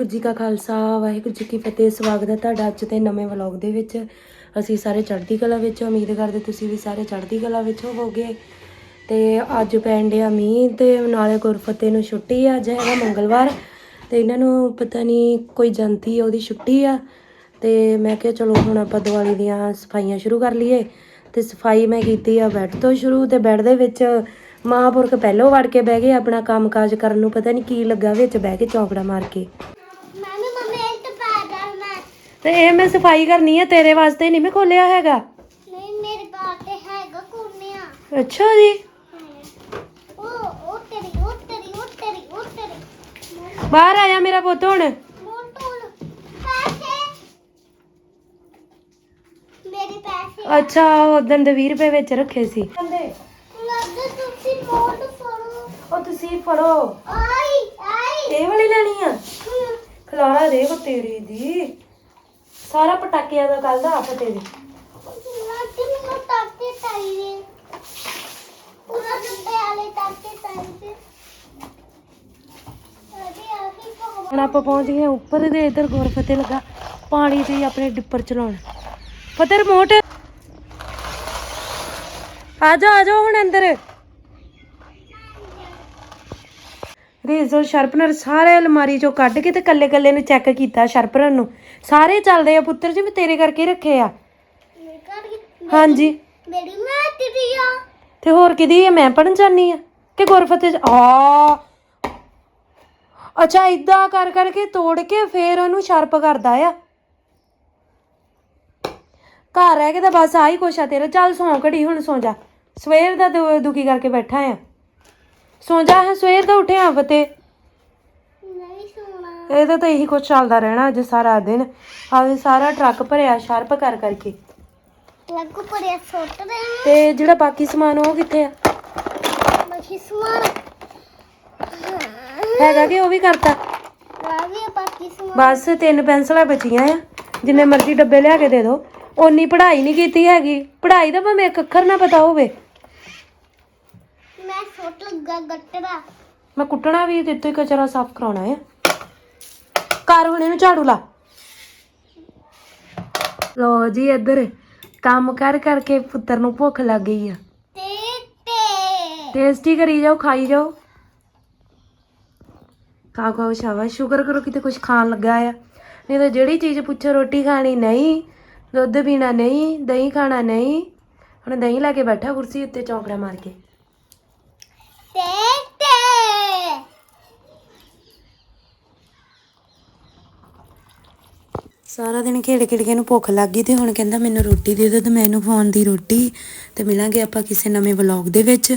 ਗੁਰੂ ਜੀ ਕਾ ਖਾਲਸਾ, ਵਾਹਿਗੁਰੂ ਜੀ ਕੀ ਫਤਿਹ। ਸਵਾਗਤ ਹੈ ਤੁਹਾਡਾ ਅੱਜ ਦੇ ਨਵੇਂ ਵਲੌਗ ਦੇ ਵਿੱਚ। ਅਸੀਂ ਸਾਰੇ ਚੜ੍ਹਦੀ ਕਲਾ ਵਿੱਚ ਉਮੀਦ ਕਰਦੇ ਤੁਸੀਂ ਵੀ ਸਾਰੇ ਚੜ੍ਹਦੀ ਕਲਾ ਵਿੱਚ ਹੋਵੋਗੇ। ਤੇ ਅੱਜ ਪੈਣ ਡਿਆ ਮੀਂਹ ਤੇ ਨਾਲੇ ਗੁਰਫਤਿਹ ਨੂੰ ਛੁੱਟੀ ਆ। ਅੱਜ ਹੈਗਾ ਮੰਗਲਵਾਰ ਤੇ ਇਹਨਾਂ ਨੂੰ ਪਤਾ ਨਹੀਂ ਕੋਈ ਜੰਤੀ ਆ, ਉਹਦੀ ਛੁੱਟੀ ਆ। ਤੇ ਮੈਂ ਕਿਹਾ ਚਲੋ ਹੁਣ ਆਪਾਂ ਦੀਵਾਲੀ ਦੀਆਂ ਸਫਾਈਆਂ ਸ਼ੁਰੂ ਕਰ ਲਈਏ। ਤੇ ਸਫ਼ਾਈ ਮੈਂ ਕੀਤੀ ਆ ਬੈੱਡ ਤੋਂ ਸ਼ੁਰੂ ਤੇ ਬੈੱਡ ਦੇ ਵਿੱਚ ਮਹਾਂਪੁਰਖ ਪਹਿਲੋਂ ਵੜ ਕੇ ਬਹਿ ਗਏ। ਆਪਣਾ ਕੰਮਕਾਜ ਕਰਨ ਨੂੰ ਪਤਾ ਨਹੀਂ ਕੀ ਲੱਗਾ ਵਿੱਚ ਬਹਿ ਕੇ ਚੌਂਕੜਾ ਮਾਰ ਕੇ ਮੰਮੀ ਮੰਮੀ ਇੱਕ ਪਾਗਲ ਮੈਂ ਤੇ ਇਹ ਮੈਂ ਸਫ਼ਾਈ ਕਰਨੀ ਹੈ ਤੇਰੇ ਵਾਸਤੇ ਨਹੀਂ ਮੈਂ ਖੋਲਿਆ ਹੈਗਾ। ਨਹੀਂ ਮੇਰੇ ਬਾਤ ਤੇ ਹੈਗਾ ਕੋਨਿਆ। ਅੱਛਾ ਜੀ। ਉਹ ਉਹ ਤੇਰੀ ਉਹ ਤੇਰੀ ਉਹ ਤੇਰੀ ਉਹ ਤੇਰੀ। ਬਾਹਰ ਆਇਆ ਮੇਰਾ ਪੁੱਤ ਹੁਣ। ਮੋਟੂਲ ਪੈਸੇ। ਮੇਰੇ ਪੈਸੇ ਅੱਛਾ ਉਦੋਂ ਦੇ 20 ਰੁਪਏ ਵਿੱਚ ਰੱਖੇ ਸੀ। ਲੱਗਦਾ ਤੁਸੀਂ ਮੋਟ ਫੜੋ। ਉਹ ਤੁਸੀਂ ਫੜੋ। ਆਈ ਆਈ। ਇਹ ਵਾਲੀ ਲੈਣੀ ਆ? ਖਲਾਰਾ ਦੇਖ ਤੇਰੀ ਦੀ। ਸਾਰਾ ਪਟਾਕਿਆਂ ਦਾ ਕੱਲ ਦਾ ਆਪ ਤੇਰੀ ਲੱਗ ਮੈਨੂੰ ਟਾਕੇ ਚਾਹੀਦੇ ਪੂਰਾ ਡੱਬੇ ਵਾਲੇ ਟਾਕੇ ਚਾਹੀਦੇ ਅਰੇ ਆਹੀ ਕੋ ਹੁਣ ਆਪਾਂ ਪਹੁੰਚ ਗਏ ਉੱਪਰ ਦੇ ਇਧਰ ਗੁਰਫਤੇ ਲੱਗਾ। ਪਾਣੀ ਤੇ ਆਪਣੇ ਡਿੱਪਰ ਚਲਾਉਣ। ਫਤਿਹ ਰਿਮੋਟ। ਆ ਜਾ ਆ ਜਾ ਹੁਣ ਅੰਦਰ। ਰੇਜ਼ਰ ਸ਼ਾਰਪਨਰ ਸਾਰੇ ਅਲਮਾਰੀ ਚੋਂ ਕੱਢ ਕੇ ਤੇ ਕੱਲੇ ਕੱਲੇ ਨੂੰ ਚੈੱਕ ਕੀਤਾ ਸ਼ਾਰਪਨਰ ਨੂੰ। ਸਾਰੇ ਚੱਲਦੇ ਆ ਪੁੱਤਰ ਜੀ ਮੈਂ ਤੇਰੇ ਕਰਕੇ ਰੱਖੇ ਆ। ਮੇਰੇ ਘਰ ਕੀ- ਹਾਂਜੀ। ਮੇਰੀ ਮਾਂ ਤੇਰੀ ਆ। ਤੇ ਹੋਰ ਕਿਦੀ ਆ? ਮੈਂ ਪੜਨ ਜਾਨੀ ਆ। ਕਿ ਗੁਰਫਤੇ ਆ। ਅੱਛਾ ਇਦਾਂ ਕਰ ਕਰਕੇ ਤੋੜ ਕੇ ਫੇਰ ਉਹਨੂੰ ਸ਼ਾਰਪ ਕਰਦਾ ਆ। ਘਰ ਰਹਿ ਕੇ ਤਾਂ ਬਸ ਆਹੀ ਕੁਛ ਆ ਤੇਰਾ। ਚੱਲ ਸੌਂ ਘੜੀ ਹੁਣ ਸੌਂ ਜਾ। ਸਵੇਰ ਦਾ ਦੁ- ਦੁਖੀ ਕਰਕੇ ਬੈਠਾ ਆ। ਸੌਂ ਜਾ ਹੈ ਸਵੇਰ ਦਾ ਉੱਠਿਆ ਫਤੇ ਨਹੀਂ ਸੋਣਾ। ਇਹਦਾ ਤਾਂ ਇਹੀ ਕੁਛ ਚੱਲਦਾ ਰਹਿਣਾ ਅੱਜ ਸਾਰਾ ਦਿਨ। ਆਵੇ ਸਾਰਾ ਟਰੱਕ ਭਰਿਆ ਸ਼ਾਰਪ ਕਰ ਕਰਕੇ। ਲੱਗੂ ਪੜਿਆ ਸੁੱਟ ਦੇ। ਤੇ ਜਿਹੜਾ ਬਾਕੀ ਸਮਾਨ ਉਹ ਕਿੱਥੇ ਆ? ਮਖੀ ਸਮਾਨ। ਹੈਗਾ ਕਿ ਉਹ ਵੀ ਕਰਤਾ? ਰਾਵੀ ਬਾਕੀ ਸਮਾਨ। ਬਸ ਤਿੰਨ ਪੈਨਸਲਾਂ ਬਚੀਆਂ ਆ। ਜਿੰਨੇ ਮਰਜ਼ੀ ਡੱਬੇ ਲਿਆ ਕੇ ਦੇ ਦਿਓ ਓਨੀ ਪੜ੍ਹਾਈ ਨਹੀਂ ਕੀਤੀ ਹੈਗੀ। ਪੜ੍ਹਾਈ ਦਾ ਭਾਵੇਂ ਇੱਕ ਅੱਖਰ ਨਾ ਪਤਾ ਹੋਵੇ। ਸੁੱਟ ਲੱਗਾ ਗੱਟੜਾ। ਮੈਂ ਕੁੱਟਣਾ ਵੀ ਤੇ ਤੋਂ ਹੀ ਕਚਰਾ ਸਾਫ਼ ਕਰਾਉਣਾ ਆ। ਕਰ ਹੁਣ ਇਹਨੂੰ ਝਾੜੂ ਲਾ। ਲੋ ਜੀ ਇੱਧਰ ਕੰਮ ਕਰ ਕਰਕੇ ਪੁੱਤਰ ਨੂੰ ਭੁੱਖ ਲੱਗ ਗਈ ਆ। ਤੇ ਤੇ ਟੇਸਟੀ ਕਰੀ ਜਾਓ ਖਾਈ ਜਾਓ। ਖਾ ਖਾਓ ਸ਼ਾਬਾਸ਼। ਸ਼ੁਕਰ ਕਰੋ ਕਿਤੇ ਕੁਝ ਖਾਣ ਲੱਗਾ ਆ। ਨਹੀਂ ਤਾਂ ਜਿਹੜੀ ਚੀਜ਼ ਪੁੱਛੋ ਰੋਟੀ ਖਾਣੀ ਨਹੀਂ ਦੁੱਧ ਪੀਣਾ ਨਹੀਂ ਦਹੀਂ ਖਾਣਾ ਨਹੀਂ। ਹੁਣ ਦਹੀਂ ਲੈ ਕੇ ਬੈਠਾ ਕੁਰਸੀ ਉੱਤੇ ਚੌਂਕੜਾ ਮਾਰ ਕੇ। ਤੇ ਸਾਰਾ ਦਿਨ ਖੇਡ ਖੇਡ ਕੇ ਇਹਨੂੰ ਭੁੱਖ ਲੱਗ ਗਈ ਤੇ ਹੁਣ ਕਹਿੰਦਾ ਮੈਨੂੰ ਰੋਟੀ ਦੇ ਦਿਓ ਤੇ ਮੈਂ ਇਹਨੂੰ ਖਵਾਉਣ ਦੀ ਰੋਟੀ ਤੇ ਮਿਲਾਂਗੇ ਆਪਾਂ ਕਿਸੇ ਨਵੇਂ ਵਲੌਗ ਦੇ ਵਿੱਚ।